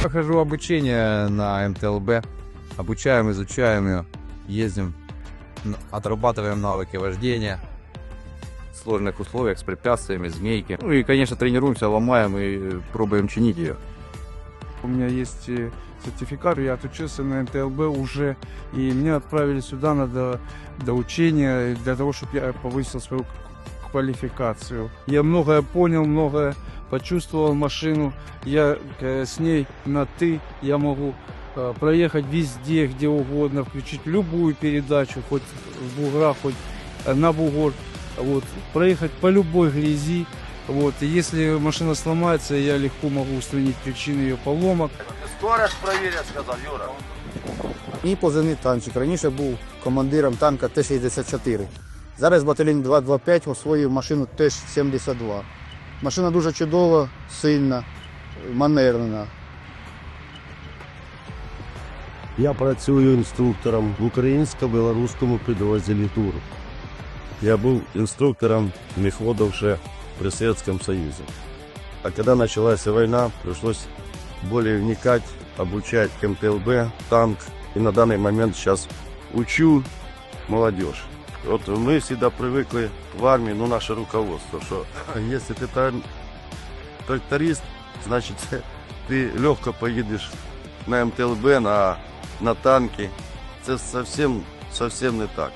прохожу обучение на МТЛБ. Обучаем, изучаем ее, ездим, отрабатываем навыки вождения в сложных условиях с препятствиями, змейки. Ну и, конечно, тренируемся, ломаем и пробуем чинить ее. У меня есть э, сертификат, я отучился на НТЛБ уже, и меня отправили сюда на до, до учения для того, чтобы я повысил свою квалификацию. Я многое понял, многое почувствовал машину. Я э, с ней на «ты», я могу э, проехать везде, где угодно, включить любую передачу, хоть в бугра, хоть э, на бугор, вот, проехать по любой грязи. Вот, и если машина сломается, я легко могу устранить причины ее поломок. Скорость проверят, сказав Юра. Мій позивний танчик. Раніше був командиром танка Т-64. Зараз батальйон 225 освоїв машину Т-72. Машина дуже чудова, сильна, манерна. Я працюю інструктором в українсько-білоруському підрозділі ТУР. Я був инструктором мехводов ще при Советском Союзе. А когда началась война, пришлось более вникать, обучать МТЛБ, танк. И на данный момент сейчас учу молодежь. Вот мы всегда привыкли в армии, ну, наше руководство, что если ты тран- тракторист, значит, ты легко поедешь на МТЛБ, на, на танки. Це совсем, совсем не так.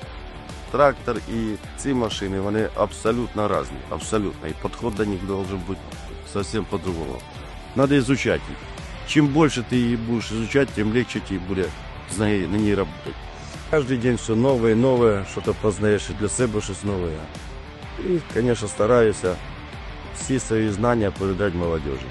Трактор і ці машини, вони абсолютно різні. Абсолютно. І підход до них должен бути совсем по-другому. Надо изучать їх. Чим більше ти її будеш изучати, тим легче тобі буде з неї, на ній працювати. Кожен день все нове, нове, що ти познаєш і для себе щось нове. І, звісно, стараюся всі свої знання передати молодежі.